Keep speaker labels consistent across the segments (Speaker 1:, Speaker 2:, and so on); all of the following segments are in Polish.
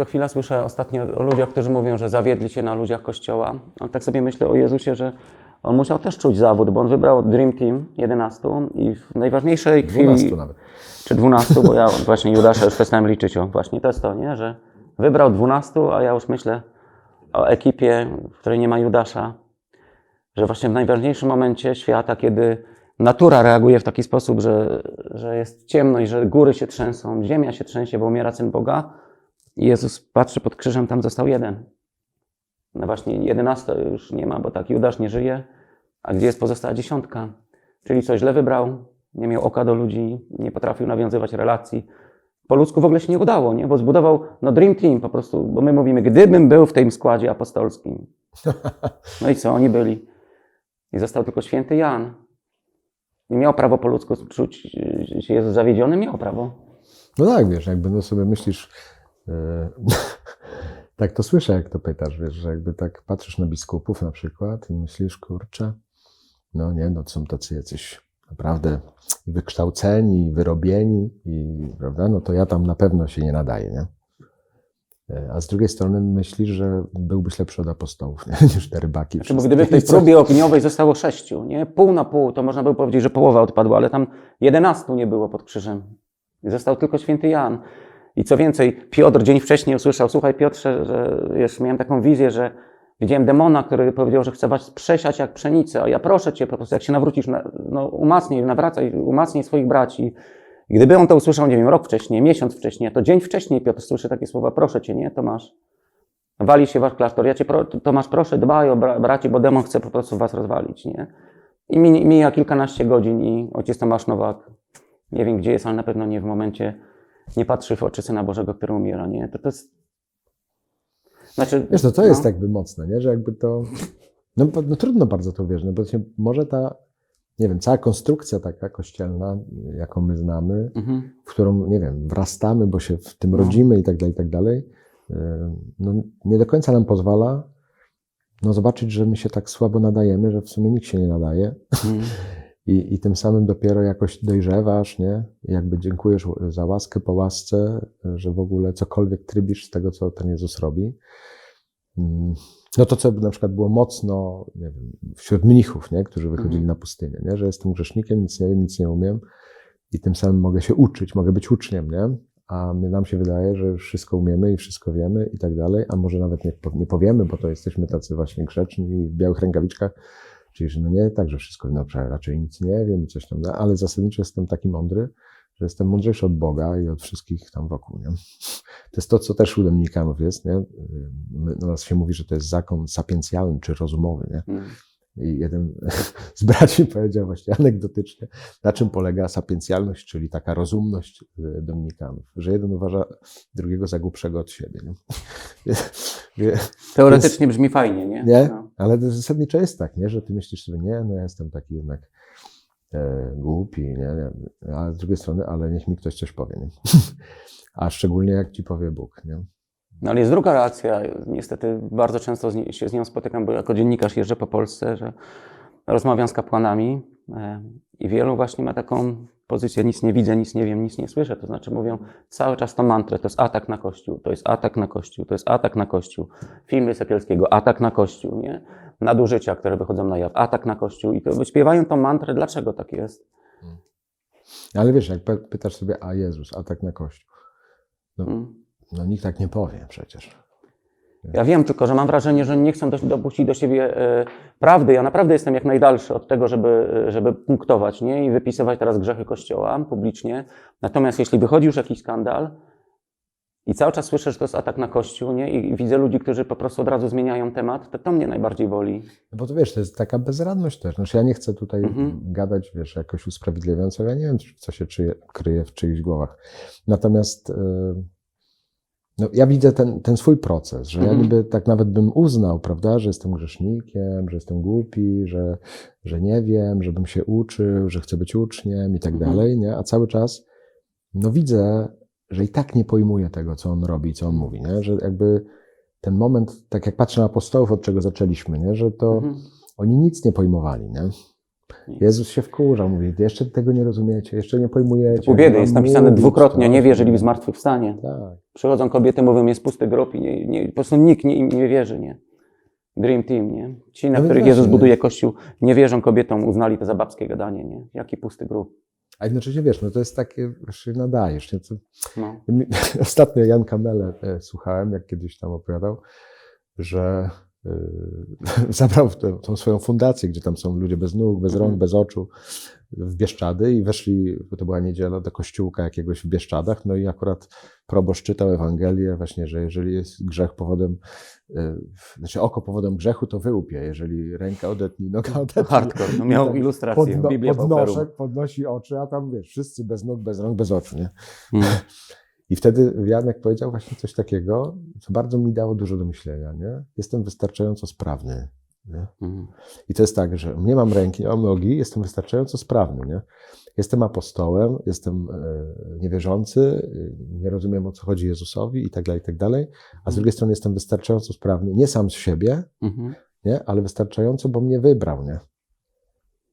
Speaker 1: co chwila słyszę ostatnio o ludziach, którzy mówią, że zawiedli się na ludziach Kościoła. Ale tak sobie myślę o Jezusie, że on musiał też czuć zawód, bo on wybrał Dream Team 11 i w najważniejszej chwili...
Speaker 2: 12 nawet.
Speaker 1: Czy 12, bo ja właśnie Judasza już przestałem liczyć. O, właśnie to jest to, nie? że wybrał 12, a ja już myślę o ekipie, w której nie ma Judasza, że właśnie w najważniejszym momencie świata, kiedy natura reaguje w taki sposób, że, że jest ciemno i że góry się trzęsą, ziemia się trzęsie, bo umiera Syn Boga, Jezus patrzy pod krzyżem, tam został jeden. No właśnie 11 już nie ma, bo tak Judasz nie żyje, a gdzie jest pozostała dziesiątka? Czyli coś źle wybrał, nie miał oka do ludzi, nie potrafił nawiązywać relacji. Po ludzku w ogóle się nie udało, nie? bo zbudował no Dream Team po prostu, bo my mówimy, gdybym był w tym składzie apostolskim. No i co, oni byli. I został tylko święty Jan. Nie miał prawo po ludzku czuć że się Jezus zawiedziony, miał prawo.
Speaker 2: No tak, wiesz, jakby no sobie myślisz, tak to słyszę, jak to pytasz, wiesz, że jakby tak patrzysz na biskupów na przykład i myślisz, kurczę, no nie, no są tacy jacyś naprawdę wykształceni, i wyrobieni, i prawda, no to ja tam na pewno się nie nadaję, nie? E, A z drugiej strony myślisz, że byłbyś lepszy od apostołów, nie? niż te rybaki.
Speaker 1: Znaczy, bo gdyby w tej próbie ogniowej zostało sześciu, nie? Pół na pół, to można by powiedzieć, że połowa odpadła, ale tam jedenastu nie było pod krzyżem. Został tylko święty Jan. I co więcej, Piotr dzień wcześniej usłyszał, słuchaj Piotrze, że jeszcze miałem taką wizję, że widziałem demona, który powiedział, że chce was przesiać jak pszenicę, a ja proszę cię po prostu, jak się nawrócisz, na- no umacnij, nawracaj, umacnij swoich braci. I gdyby on to usłyszał, nie wiem, rok wcześniej, miesiąc wcześniej, to dzień wcześniej Piotr słyszy takie słowa, proszę cię, nie, Tomasz, wali się wasz klasztor, ja cię, pro, Tomasz, proszę, dbaj o bra, braci, bo demon chce po prostu was rozwalić, nie. I mi- mija kilkanaście godzin i ojciec Tomasz Nowak, nie wiem gdzie jest, ale na pewno nie w momencie, nie patrzy w oczy Syna Bożego, który umiera, nie, to to jest... Znaczy,
Speaker 2: Wiesz, no to jest
Speaker 1: no.
Speaker 2: jakby mocne, nie? że jakby to. No, no trudno bardzo to wierzyć, no bo się, może ta, nie wiem, cała konstrukcja taka kościelna, jaką my znamy,
Speaker 1: Mhm.
Speaker 2: w którą, nie wiem, wrastamy, bo się w tym
Speaker 1: No.
Speaker 2: rodzimy i tak dalej, i tak dalej, yy, no nie do końca nam pozwala no zobaczyć, że my się tak słabo nadajemy, że w sumie nikt się nie nadaje
Speaker 1: Mhm.
Speaker 2: i, i tym samym dopiero jakoś dojrzewasz, nie? I jakby dziękujesz za łaskę po łasce, że w ogóle cokolwiek trybisz z tego, co ten Jezus robi. Mm, No to, co na przykład było mocno nie wiem, wśród mnichów, nie? którzy wychodzili
Speaker 1: Mhm.
Speaker 2: na pustynię, nie? że jestem grzesznikiem, nic nie wiem, nic nie umiem i tym samym mogę się uczyć, mogę być uczniem, nie? a my, nam się wydaje, że wszystko umiemy i wszystko wiemy i tak dalej, a może nawet nie, nie powiemy, bo to jesteśmy tacy właśnie grzeczni w białych rękawiczkach, czyli że no nie tak, że wszystko, no raczej nic nie wiem, coś tam, no, ale zasadniczo jestem taki mądry, że jestem mądrzejszy od Boga i od wszystkich tam wokół, nie? To jest to, co też u Dominikanów jest, nie? My, u nas się mówi, że to jest zakon sapiencjalny czy rozumowy, nie? I jeden z braci powiedział właśnie anegdotycznie, na czym polega sapiencjalność, czyli taka rozumność y, Dominikanów, że jeden uważa drugiego za głupszego od siebie. Nie?
Speaker 1: Teoretycznie brzmi fajnie, nie?
Speaker 2: nie?
Speaker 1: No.
Speaker 2: Ale zasadniczo jest tak, nie? że ty myślisz sobie, nie, no ja jestem taki jednak e, głupi, nie? nie? A z drugiej strony, ale niech mi ktoś coś powie. Nie? A szczególnie jak ci powie Bóg. Nie?
Speaker 1: No ale jest druga reakcja. Niestety bardzo często z się z nią spotykam, bo jako dziennikarz jeżdżę po Polsce, że rozmawiam z kapłanami e, i wielu właśnie ma taką pozycję, nic nie widzę, nic nie wiem, nic nie słyszę. To znaczy mówią cały czas tą mantrę, to jest atak na Kościół, to jest atak na Kościół, to jest atak na Kościół. Filmy Sekielskiego, atak na Kościół, nie? Nadużycia, które wychodzą na jaw, atak na Kościół i to śpiewają tą mantrę, dlaczego tak jest?
Speaker 2: Ale wiesz, jak py- pytasz sobie, a Jezus, a tak na Kościół,
Speaker 1: Mm.
Speaker 2: No nikt tak nie powie przecież.
Speaker 1: Ja wiem, tylko że mam wrażenie, że nie chcą do, dopuścić do siebie e, prawdy. Ja naprawdę jestem jak najdalszy od tego, żeby, e, żeby punktować nie? i wypisywać teraz grzechy Kościoła publicznie. Natomiast jeśli wychodzi już jakiś skandal i cały czas słyszę, że to jest atak na Kościół nie? i widzę ludzi, którzy po prostu od razu zmieniają temat, to to mnie najbardziej boli.
Speaker 2: No bo to wiesz, to jest taka bezradność też. Znaczy ja nie chcę tutaj
Speaker 1: Mhm.
Speaker 2: gadać, wiesz, jakoś usprawiedliwiająco. Ja nie wiem, co się czyje, kryje w czyichś głowach. Natomiast e, no, ja widzę ten, ten swój proces, że ja
Speaker 1: Mhm.
Speaker 2: niby tak nawet bym uznał, prawda, że jestem grzesznikiem, że jestem głupi, że, że nie wiem, żebym się uczył, że chcę być uczniem i tak
Speaker 1: Mhm.
Speaker 2: dalej, nie? A cały czas no widzę, że i tak nie pojmuję tego, co on robi, co on mówi, nie? Że jakby ten moment, tak jak patrzę na apostołów, od czego zaczęliśmy, nie? Że to
Speaker 1: Mhm.
Speaker 2: oni nic nie pojmowali, nie? Jezus się wkurza, mówi, jeszcze tego nie rozumiecie, jeszcze nie pojmujecie.
Speaker 1: Pół biedy jest napisane
Speaker 2: mówić,
Speaker 1: dwukrotnie, nie wierzyli w zmartwychwstanie.
Speaker 2: Tak.
Speaker 1: Przychodzą kobiety, mówią, jest pusty grób i nie, nie, po prostu nikt nie, im nie wierzy, nie? Dream Team, nie? Ci, na
Speaker 2: No
Speaker 1: których Jezus buduje Kościół, nie wierzą kobietom, uznali to za babskie gadanie, nie? Jaki pusty grób.
Speaker 2: A jednocześnie wiesz, no to jest takie, że się nadajesz. Nie? To,
Speaker 1: No.
Speaker 2: ostatnio Jan Kamele e, słuchałem, jak kiedyś tam opowiadał, że zabrał tę, tą swoją fundację, gdzie tam są ludzie bez nóg, bez rąk,
Speaker 1: Mhm.
Speaker 2: bez oczu, w Bieszczady i weszli, bo to była niedziela, do kościółka jakiegoś w Bieszczadach, no i akurat proboszcz czytał Ewangelię właśnie, że jeżeli jest grzech powodem, e, znaczy oko powodem grzechu, to wyłupie, jeżeli ręka odetnij, noga odetnij.
Speaker 1: Hardcore. No, miał ilustrację.
Speaker 2: podno-
Speaker 1: Biblię
Speaker 2: podnoszę,
Speaker 1: Pauperum.
Speaker 2: podnosi oczy, a tam wiesz, wszyscy bez nóg, bez rąk, bez oczu, nie?
Speaker 1: Mm.
Speaker 2: I wtedy Janek powiedział właśnie coś takiego, co bardzo mi dało dużo do myślenia, nie? Jestem wystarczająco sprawny?
Speaker 1: Mm.
Speaker 2: I to jest tak, że nie mam ręki, nie mam nogi, jestem wystarczająco sprawny, nie? Jestem apostołem, jestem e, niewierzący, nie rozumiem o co chodzi Jezusowi i tak dalej, i tak dalej, a z drugiej strony jestem wystarczająco sprawny, nie sam z siebie,
Speaker 1: Mhm.
Speaker 2: nie? ale wystarczająco, bo mnie wybrał, nie?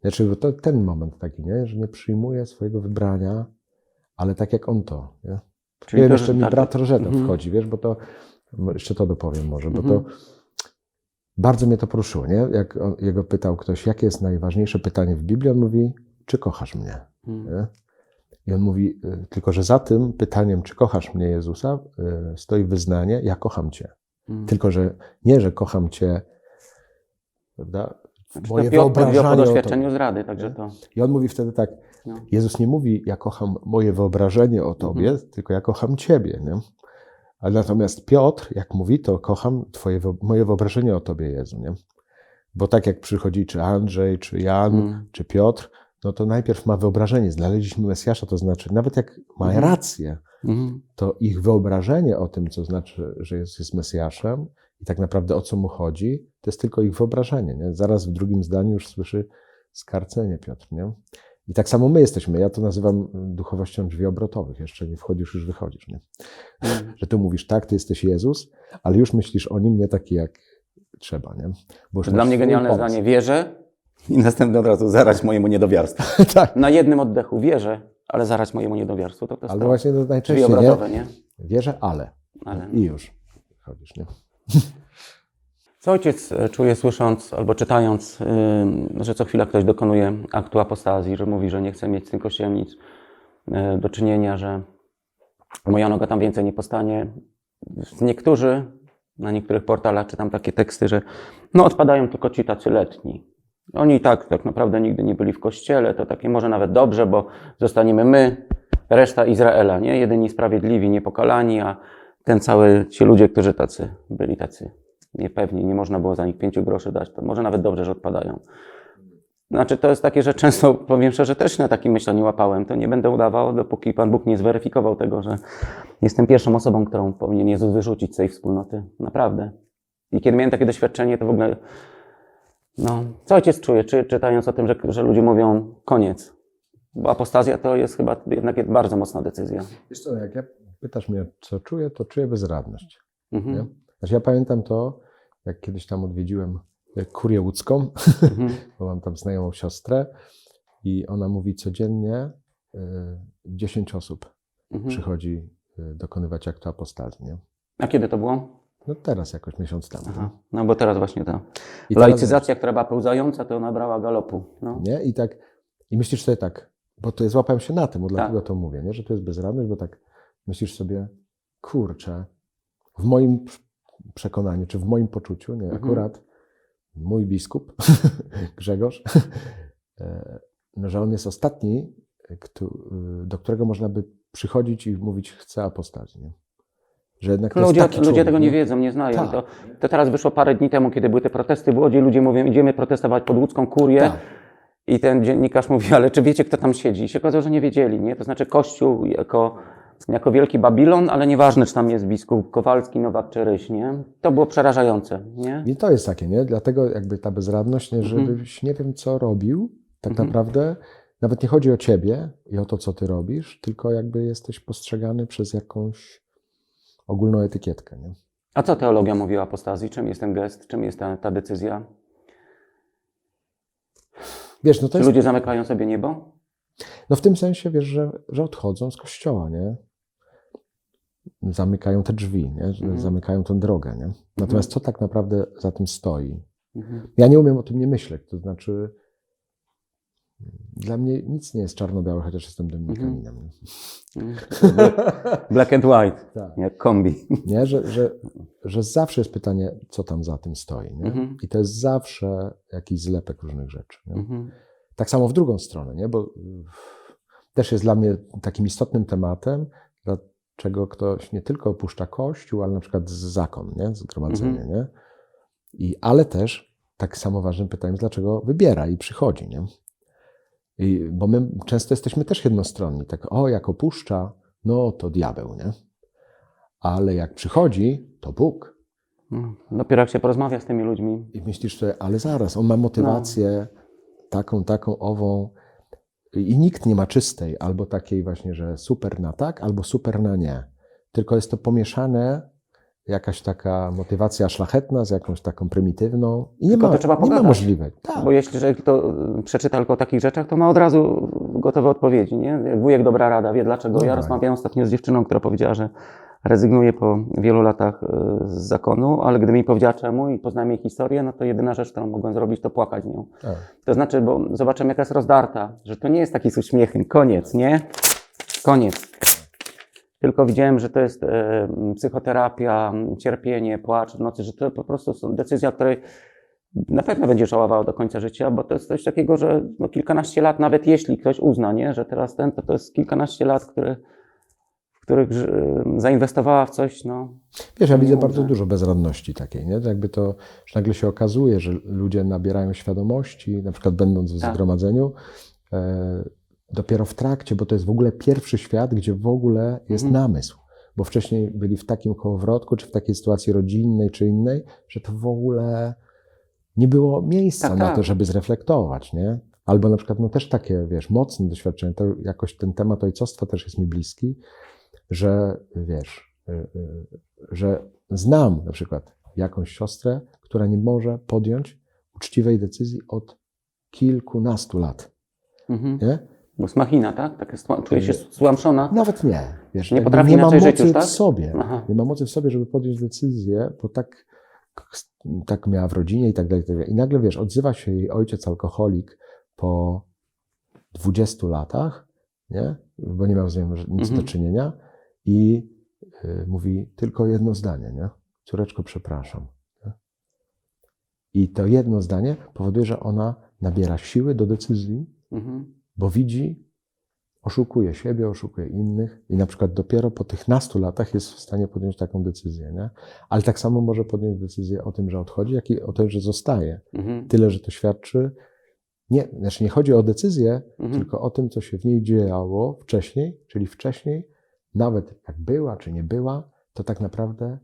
Speaker 2: Znaczy, to ten moment taki, nie? Że nie przyjmuję swojego wybrania, ale tak jak on to, nie?
Speaker 1: Czyli
Speaker 2: Wiem,
Speaker 1: to,
Speaker 2: jeszcze mi
Speaker 1: tak-
Speaker 2: brat Rożeta
Speaker 1: Mhm.
Speaker 2: wchodzi, wiesz, bo to, jeszcze to dopowiem może, bo
Speaker 1: Mhm.
Speaker 2: to bardzo mnie to poruszyło, nie? Jak on, jego pytał ktoś, jakie jest najważniejsze pytanie w Biblii, on mówi, czy kochasz mnie? Nie? I on mówi, y, tylko że za tym pytaniem, czy kochasz mnie, Jezusa, y, stoi wyznanie, ja kocham Cię.
Speaker 1: Mm.
Speaker 2: Tylko, że nie, że kocham Cię, prawda?
Speaker 1: Znaczy,
Speaker 2: Moje
Speaker 1: po
Speaker 2: wyobrażanie o
Speaker 1: doświadczeniu zrady, także to...
Speaker 2: I on mówi wtedy tak,
Speaker 1: No.
Speaker 2: Jezus nie mówi, ja kocham moje wyobrażenie o Tobie,
Speaker 1: Mhm.
Speaker 2: tylko ja kocham Ciebie, nie? Ale natomiast Piotr, jak mówi, to kocham twoje, moje wyobrażenie o Tobie, Jezu, nie? Bo tak jak przychodzi czy Andrzej, czy Jan,
Speaker 1: Mm.
Speaker 2: czy Piotr, no to najpierw ma wyobrażenie, znaleźliśmy Mesjasza, to znaczy, nawet jak ma
Speaker 1: Mhm.
Speaker 2: rację,
Speaker 1: Mhm.
Speaker 2: to ich wyobrażenie o tym, co znaczy, że jest, jest Mesjaszem i tak naprawdę o co mu chodzi, to jest tylko ich wyobrażenie. Nie? Zaraz w drugim zdaniu już słyszy skarcenie Piotr. Nie? I tak samo my jesteśmy. Ja to nazywam duchowością drzwi obrotowych. Jeszcze nie wchodzisz, już wychodzisz. Nie?
Speaker 1: Mm.
Speaker 2: Że tu mówisz, tak, ty jesteś Jezus, ale już myślisz o nim nie taki, jak trzeba. Nie? Bo już
Speaker 1: Dla mnie genialne
Speaker 2: pomysł.
Speaker 1: zdanie. Wierzę i następne od razu zarać mojemu niedowiarstwu.
Speaker 2: tak,
Speaker 1: Na jednym oddechu wierzę, ale zarać mojemu niedowiarstwu. To to jest
Speaker 2: ale
Speaker 1: to.
Speaker 2: właśnie to
Speaker 1: Drzwi
Speaker 2: najczęściej nie?
Speaker 1: obrotowe, nie?
Speaker 2: Wierzę, ale.
Speaker 1: Ale...
Speaker 2: I już chodzisz. Nie?
Speaker 1: Co ojciec e, czuje słysząc albo czytając, że co chwila ktoś dokonuje aktu apostazji, że mówi, że nie chce mieć z tym kościołem nic e, do czynienia, że moja noga tam więcej nie postanie. Niektórzy, na niektórych portalach czytam takie teksty, że no odpadają tylko ci tacy letni. Oni i tak tak naprawdę nigdy nie byli w kościele, to takie może nawet dobrze, bo zostaniemy my, reszta Izraela, nie? Jedyni sprawiedliwi, niepokalani, a ten cały, ci ludzie, którzy tacy byli tacy niepewni, nie można było za nich pięciu groszy dać, to może nawet dobrze, że odpadają. Znaczy, to jest takie, że często, powiem szczerze, też na takim myśleniu łapałem. To nie będę udawał, dopóki Pan Bóg nie zweryfikował tego, że jestem pierwszą osobą, którą powinien Jezus wyrzucić z tej wspólnoty. Naprawdę. I kiedy miałem takie doświadczenie, to w ogóle, no, co ojciec czuje, czy, czytając o tym, że, że ludzie mówią koniec. Bo apostazja to jest chyba jednak bardzo mocna decyzja.
Speaker 2: Wiesz co, jak ja pytasz mnie, co czuję, to czuję bezradność.
Speaker 1: Mhm.
Speaker 2: Znaczy ja pamiętam to, jak kiedyś tam odwiedziłem e, kurię łódzką,
Speaker 1: Mhm.
Speaker 2: bo mam tam znajomą siostrę i ona mówi codziennie y, 10 osób
Speaker 1: Mhm.
Speaker 2: przychodzi y, dokonywać aktu apostazji.
Speaker 1: A kiedy to było?
Speaker 2: No teraz jakoś miesiąc temu.
Speaker 1: Aha. No bo teraz właśnie ta
Speaker 2: I teraz-
Speaker 1: laicyzacja, która była pełzająca, to nabrała galopu. No.
Speaker 2: Nie? I tak, i myślisz sobie tak, bo to złapałem się na tym, bo
Speaker 1: Tak.
Speaker 2: dlatego to mówię, nie? że to jest bezradność, bo tak myślisz sobie, kurczę, w moim przekonaniu, czy w moim poczuciu, nie,
Speaker 1: Mhm.
Speaker 2: akurat mój biskup, Grzegorz, e, no, że on jest ostatni, kto- do którego można by przychodzić i mówić, chcę apostazji. Nie? Że jednak
Speaker 1: Ludzie, ludzie
Speaker 2: człowiek,
Speaker 1: tego nie
Speaker 2: nie?
Speaker 1: wiedzą, nie znają.
Speaker 2: Tak.
Speaker 1: To, to teraz wyszło parę dni temu, kiedy były te protesty w Łodzi. Ludzie mówią, idziemy protestować pod łódzką kurię.
Speaker 2: Tak.
Speaker 1: I ten dziennikarz mówi, ale czy wiecie, kto tam siedzi? I się okazało, że nie wiedzieli. Nie? To znaczy Kościół jako, jako wielki Babilon, ale nieważne, czy tam jest biskup Kowalski, Nowak czy Ryś. Nie? To było przerażające. Nie?
Speaker 2: I to jest takie, nie? Dlatego jakby ta bezradność, nie,
Speaker 1: Mhm.
Speaker 2: żebyś nie wiem, co robił, tak
Speaker 1: Mhm.
Speaker 2: naprawdę. Nawet nie chodzi o ciebie i o to, co ty robisz, tylko jakby jesteś postrzegany przez jakąś ogólną etykietkę, nie?
Speaker 1: A co teologia mówi o apostazji? Czym jest ten gest? Czym jest ta, ta decyzja?
Speaker 2: Wiesz, no jest,
Speaker 1: ludzie zamykają sobie niebo?
Speaker 2: No w tym sensie, wiesz, że, że odchodzą z kościoła, nie? Zamykają te drzwi, nie?
Speaker 1: Mhm.
Speaker 2: Zamykają tę drogę, nie? Natomiast co tak naprawdę za tym stoi?
Speaker 1: Mhm.
Speaker 2: Ja nie umiem o tym nie myśleć, to znaczy dla mnie nic nie jest czarno-białe, chociaż jestem dominikaninem.
Speaker 1: Mhm. Black and white,
Speaker 2: Tak.
Speaker 1: jak kombi.
Speaker 2: Nie? Że, że, że zawsze jest pytanie, co tam za tym stoi. Nie?
Speaker 1: Mhm.
Speaker 2: I to jest zawsze jakiś zlepek różnych rzeczy. Nie?
Speaker 1: Mhm.
Speaker 2: Tak samo w drugą stronę, nie? bo y, też jest dla mnie takim istotnym tematem, dlaczego ktoś nie tylko opuszcza Kościół, ale na przykład zakon, nie? zgromadzenie.
Speaker 1: Mhm.
Speaker 2: Nie? I, ale też tak samo ważnym pytaniem jest, dlaczego wybiera i przychodzi. Nie? I, bo my często jesteśmy też jednostronni. Tak, o, jak opuszcza, no to diabeł, nie? Ale jak przychodzi, to Bóg.
Speaker 1: No, Dopiero jak się porozmawia z tymi ludźmi.
Speaker 2: I myślisz sobie, ale zaraz, on ma motywację taką, taką, ową. I nikt nie ma czystej, albo takiej właśnie, że super na tak, albo super na nie. Tylko jest to pomieszane, jakaś taka motywacja szlachetna z jakąś taką prymitywną. I nie
Speaker 1: Tylko
Speaker 2: ma,
Speaker 1: to trzeba
Speaker 2: nie ma możliwej. Tak.
Speaker 1: Bo jeśli że to przeczyta tylko o takich rzeczach, to ma od razu gotowe odpowiedzi. Nie? Wujek dobra rada wie dlaczego.
Speaker 2: No
Speaker 1: ja
Speaker 2: tak.
Speaker 1: rozmawiałem ostatnio z dziewczyną, która powiedziała, że rezygnuje po wielu latach y, z zakonu, ale gdy mi powiedziała czemu i poznałem jej historię, no to jedyna rzecz, którą mogłem zrobić, to płakać nią.
Speaker 2: Tak.
Speaker 1: To znaczy, bo zobaczymy, jaka jest rozdarta, że to nie jest taki z uśmiechem. Koniec, nie? Koniec. Tylko widziałem, że to jest e, psychoterapia, cierpienie, płacz nocy, że to po prostu są decyzja, której na pewno będzie żałowała do końca życia, bo to jest coś takiego, że no kilkanaście lat, nawet jeśli ktoś uzna, nie, że teraz ten, to to jest kilkanaście lat, które, których zainwestowała w coś, no.
Speaker 2: Wiesz, ja widzę
Speaker 1: mówię.
Speaker 2: bardzo dużo bezradności takiej, nie? To Jakby to, że nagle się okazuje, że ludzie nabierają świadomości, na przykład będąc w
Speaker 1: Tak.
Speaker 2: zgromadzeniu, e, dopiero w trakcie, bo to jest w ogóle pierwszy świat, gdzie w ogóle jest
Speaker 1: Mhm.
Speaker 2: namysł. Bo wcześniej byli w takim kołowrotku, czy w takiej sytuacji rodzinnej, czy innej, że to w ogóle nie było miejsca
Speaker 1: Tak,
Speaker 2: na
Speaker 1: tak.
Speaker 2: to, żeby zreflektować, nie? Albo na przykład, no też takie, wiesz, mocne doświadczenie, to jakoś ten temat ojcostwa też jest mi bliski, że wiesz, y, y, że znam na przykład jakąś siostrę, która nie może podjąć uczciwej decyzji od kilkunastu lat.
Speaker 1: Mhm.
Speaker 2: Nie?
Speaker 1: Bo jest machina, tak? tak jest, czuje się złamszona.
Speaker 2: Nawet nie. Wiesz,
Speaker 1: Nie potrafi
Speaker 2: nie ma mocy
Speaker 1: żyć już, tak?
Speaker 2: w sobie.
Speaker 1: Aha.
Speaker 2: Nie ma mocy w sobie, żeby podjąć decyzję, bo tak, tak miała w rodzinie i tak dalej. i tak dalej. I nagle, wiesz, odzywa się jej ojciec alkoholik po 20 latach, nie? bo nie miał z nią nic
Speaker 1: Mhm.
Speaker 2: do czynienia i y, mówi tylko jedno zdanie, nie? Córeczko, przepraszam. Nie? I to jedno zdanie powoduje, że ona nabiera siły do decyzji,
Speaker 1: Mhm.
Speaker 2: bo widzi, oszukuje siebie, oszukuje innych i na przykład dopiero po tych nastu latach jest w stanie podjąć taką decyzję, nie? Ale tak samo może podjąć decyzję o tym, że odchodzi, jak i o tym, że zostaje.
Speaker 1: Mhm.
Speaker 2: Tyle, że to świadczy, nie, znaczy nie chodzi o decyzję,
Speaker 1: Mhm.
Speaker 2: tylko o tym, co się w niej działo wcześniej, czyli wcześniej, nawet jak była czy nie była, to tak naprawdę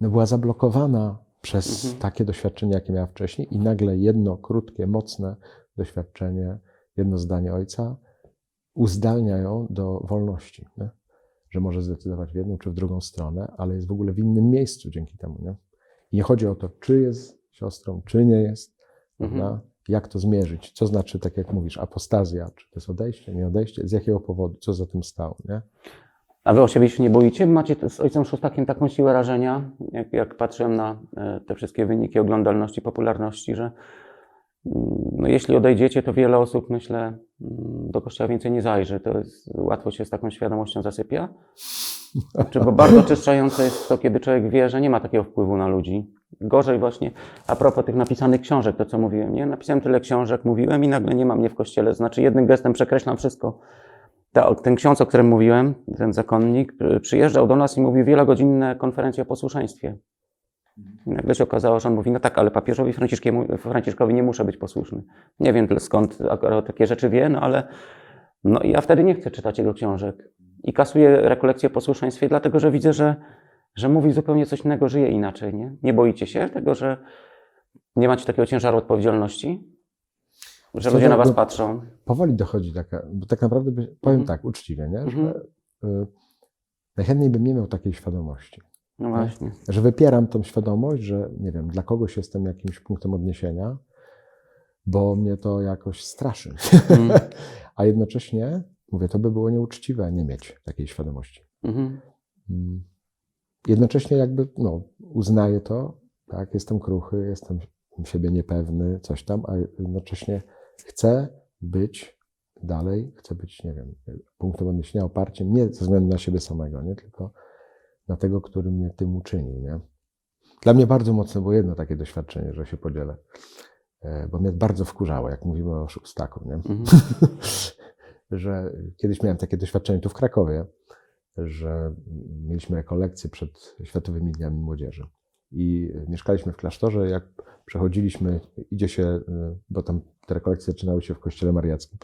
Speaker 2: no, była zablokowana przez
Speaker 1: Mhm.
Speaker 2: takie doświadczenie, jakie miała wcześniej, i nagle jedno krótkie, mocne doświadczenie, jedno zdanie ojca uzdalnia ją do wolności. Nie? Że może zdecydować w jedną czy w drugą stronę, ale jest w ogóle w innym miejscu dzięki temu. Nie, I nie chodzi o to, czy jest siostrą, czy nie jest,
Speaker 1: Mhm.
Speaker 2: prawda? Jak to zmierzyć, co znaczy, tak jak mówisz, apostazja, czy to jest odejście, nie odejście, z jakiego powodu, co za tym stało. Nie?
Speaker 1: A wy o siebie się nie boicie? Macie z ojcem Szostakiem taką siłę rażenia, jak, jak patrzyłem na e, te wszystkie wyniki oglądalności, popularności, że mm, no, jeśli odejdziecie, to wiele osób, myślę, mm, do kościoła więcej nie zajrzy. To jest, łatwo się z taką świadomością zasypia. Czy bo bardzo oczyszczające jest to, kiedy człowiek wie, że nie ma takiego wpływu na ludzi. Gorzej właśnie, a propos tych napisanych książek, to co mówiłem, nie? Napisałem tyle książek, mówiłem i nagle nie ma mnie w kościele. Znaczy jednym gestem przekreślam wszystko. Ta, ten ksiądz, o którym mówiłem, ten zakonnik, przyjeżdżał do nas i mówił wielogodzinne konferencje o posłuszeństwie. I nagle się okazało, że on mówi, no tak, ale papieżowi Franciszkowi nie muszę być posłuszny. Nie wiem skąd akurat takie rzeczy wie, no ale no i ja wtedy nie chcę czytać jego książek. I kasuję rekolekcje o posłuszeństwie, dlatego że widzę, że, że mówi zupełnie coś innego, żyje inaczej. Nie, nie boicie się tego, że nie macie takiego ciężaru odpowiedzialności? Że
Speaker 2: Co
Speaker 1: ludzie na was patrzą.
Speaker 2: Powoli dochodzi taka, bo tak naprawdę, powiem
Speaker 1: Mhm.
Speaker 2: tak, uczciwie, nie?
Speaker 1: Mhm.
Speaker 2: że y, najchętniej bym nie miał takiej świadomości.
Speaker 1: No właśnie.
Speaker 2: Że wypieram tą świadomość, że nie wiem, dla kogoś jestem jakimś punktem odniesienia, bo mnie to jakoś straszy.
Speaker 1: Mm.
Speaker 2: A jednocześnie, mówię, to by było nieuczciwe nie mieć takiej świadomości.
Speaker 1: Mhm.
Speaker 2: Jednocześnie jakby, no, uznaję to, tak, jestem kruchy, jestem siebie niepewny, coś tam, a jednocześnie chcę być dalej, chcę być, nie wiem, punktem odniesienia, oparciem, nie ze względu na siebie samego, nie, tylko na tego, który mnie tym uczynił, nie. Dla mnie bardzo mocne było jedno takie doświadczenie, że się podzielę, e, bo mnie bardzo wkurzało, jak mówimy o szóstaku, nie
Speaker 1: Mhm.
Speaker 2: że kiedyś miałem takie doświadczenie tu w Krakowie, że mieliśmy kolekcję przed Światowymi Dniami Młodzieży. I mieszkaliśmy w klasztorze. Jak przechodziliśmy, idzie się, y, bo tam te rekolekcje zaczynały się w kościele mariackim.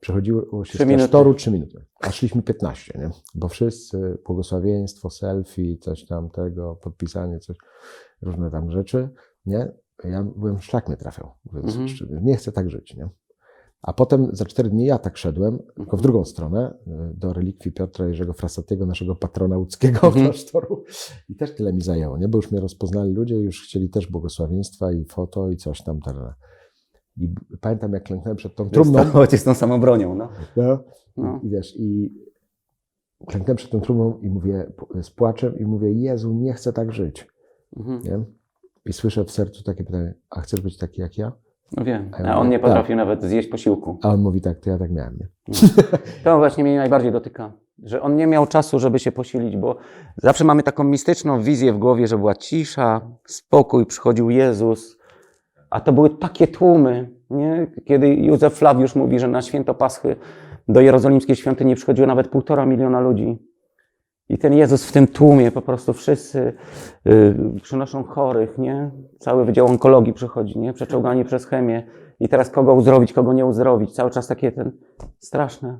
Speaker 2: Przechodziło się
Speaker 1: Trzy
Speaker 2: z
Speaker 1: minuty.
Speaker 2: klasztoru 3 minuty, a szliśmy 15, nie? Bo wszyscy, błogosławieństwo, selfie, coś tam tego, podpisanie, coś, różne tam rzeczy, nie? Ja byłem, szlak mnie trafiał. Mówiąc
Speaker 1: Mhm.
Speaker 2: szczerze. Nie chcę tak żyć, nie? A potem za cztery dni ja tak szedłem, tylko w drugą stronę, y, do relikwii Piotra Jerzego Frasatiego, naszego patrona łódzkiego
Speaker 1: Mhm.
Speaker 2: klasztoru. I też tyle mi zajęło, nie? Bo już mnie rozpoznali ludzie, już chcieli też błogosławieństwa i foto i coś tam. Tarara. I pamiętam, jak klęknąłem przed tą trumną.
Speaker 1: Jest tą samą bronią, no.
Speaker 2: No,
Speaker 1: no.
Speaker 2: I wiesz, i klęknąłem przed tą trumną i mówię z płaczem i mówię, Jezu, nie chcę tak żyć,
Speaker 1: Mhm.
Speaker 2: nie? I słyszę w sercu takie pytanie, a chcesz być taki jak ja?
Speaker 1: No wiem.
Speaker 2: A ja
Speaker 1: A on nie potrafił nawet zjeść posiłku.
Speaker 2: A on mówi tak, to ja tak miałem, nie?
Speaker 1: To właśnie mnie najbardziej dotyka, że on nie miał czasu, żeby się posilić, bo zawsze mamy taką mistyczną wizję w głowie, że była cisza, spokój, przychodził Jezus, a to były takie tłumy, nie? Kiedy Józef Flawiusz mówi, że na święto Paschy do jerozolimskiej świątyni przychodziło nawet półtora miliona ludzi. I ten Jezus w tym tłumie, po prostu wszyscy y, przynoszą chorych, nie? Cały Wydział Onkologii przychodzi, nie? Przeczołgani przez chemię. I teraz kogo uzdrowić, kogo nie uzdrowić. Cały czas takie ten straszne.